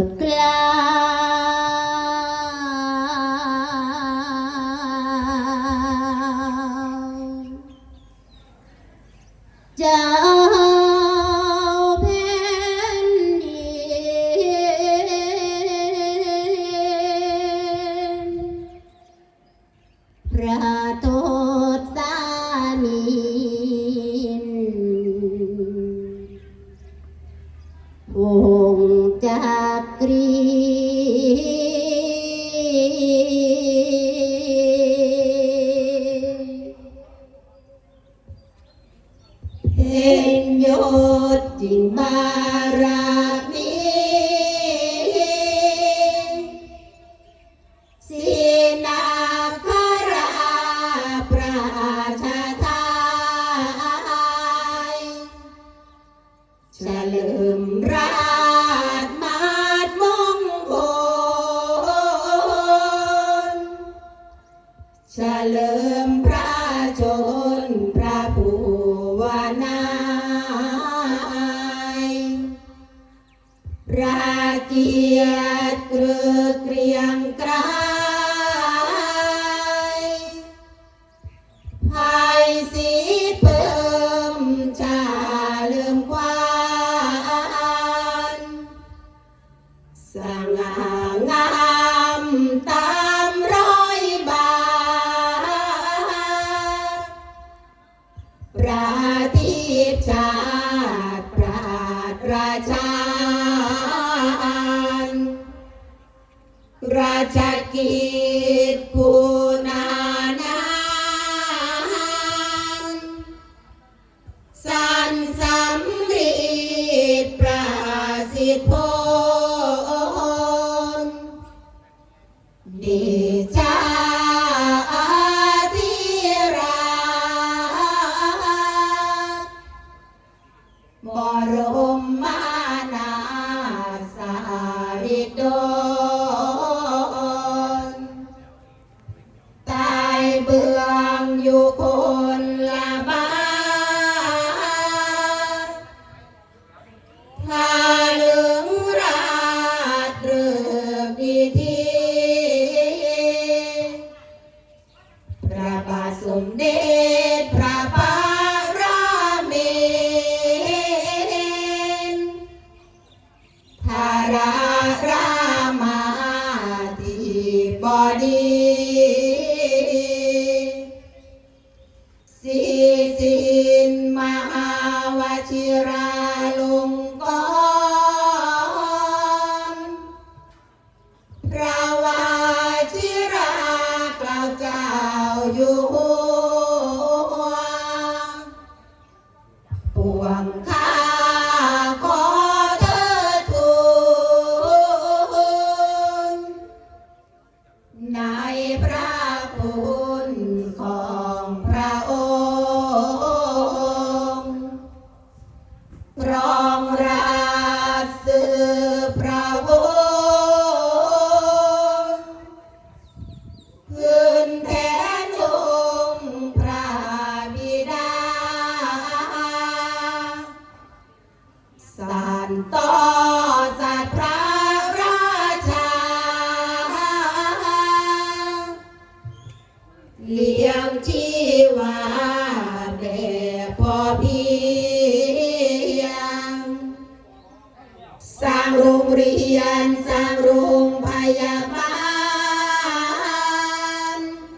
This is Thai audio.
ดกล้าว เห็นยศจริงบารามีสีนาคราประชาไทยเฉลิมราชมาดมงคลเฉลิมพระชนพระผู้วาน ทีปชาติปราดราชาราชกิจคุณานานสันสำริดประสิทธิพลเดชา บรมมานาสาริโดลตายเบืองอยู่คนละบ้านพาเหลืองราดเรือพิธีพระบาทสมเด็จ สีสินมหาวชิราลงกรณ์พระวชิรากล่าวเจ้าอยู่ ต่อสัตว์พระราชา เลี้ยงชีวาแบบพอเพียง สร้างโรงเรียน สร้างโรงพยาบา